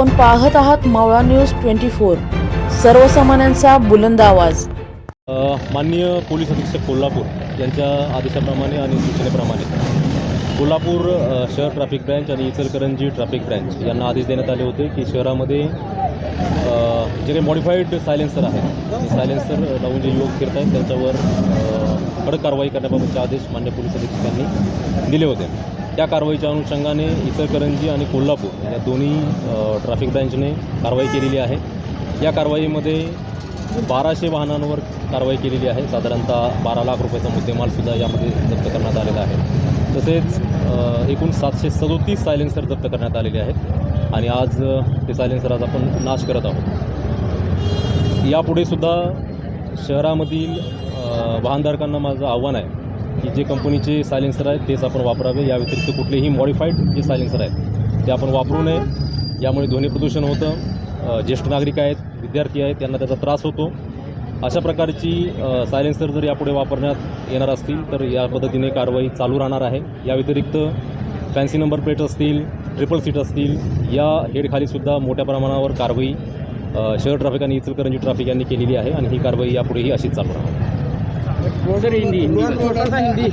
आपण पाहत आहात मावळा न्यूज ट्वेंटी फोर. सर्वसामान्यांचा बुलंद आवाज. माननीय पोलीस अधीक्षक कोल्हापूर यांच्या आदेशाप्रमाणे आणि सूचनेप्रमाणे कोल्हापूर शहर ट्रॅफिक ब्रँच आणि इचलकरंजी ट्रॅफिक ब्रँच यांना आदेश देण्यात आले होते की शहरामध्ये जे काही मॉडिफाईड सायलेन्सर आहेत सायलेन्सर लावून जे युवक फिरत आहेत त्यांच्यावर कडक कारवाई करण्याबाबतचे आदेश मान्य पोलीस अधीक्षकांनी दिले होते. त्या कारवाईच्या अनुषंगाने इचलकरंजी आणि कोल्हापूर या दोन्ही ट्रॅफिक ब्रँचने कारवाई केलेली आहे. या कारवाईमध्ये बाराशे वाहनांवर कारवाई केलेली आहे. साधारणतः बारा लाख रुपयाचा मुद्देमालसुद्धा यामध्ये जप्त करण्यात आलेला आहे. तसेच एकूण सातशे सदोतीस सायलेन्सर जप्त करण्यात आलेले आहेत. आणि आज ते सायलेन्सर आज आपण नाश करत आहोत. यापुढे सुद्धा शहरामधील वाहनधारकांना माझं आव्हान आहे की जे कंपनीचे सायलेन्सर आहेत तेच आपण वापरावे. या व्यतिरिक्त कुठलेही मॉडिफाईड जे सायलेन्सर आहेत ते आपण वापरू नये. यामुळे ध्वनी प्रदूषण होतं. ज्येष्ठ नागरिक आहेत विद्यार्थी आहेत त्यांना त्याचा त्रास होतो. अशा प्रकारची सायलेन्सर जर यापुढे वापरण्यात येणार असतील तर या पद्धतीने कारवाई चालू राहणार आहे. या व्यतिरिक्त फॅन्सी नंबर प्लेट असतील ट्रिपल सीट असतील या हेडखालीसुद्धा मोठ्या प्रमाणावर कारवाई शहर ट्रॅफिक आणि इचलकरंजी ट्रॅफिक यांनी केलेली आहे आणि ही कारवाई यापुढेही अशीच चालू राहणार ਸਰ ਹਿੰਦੀ।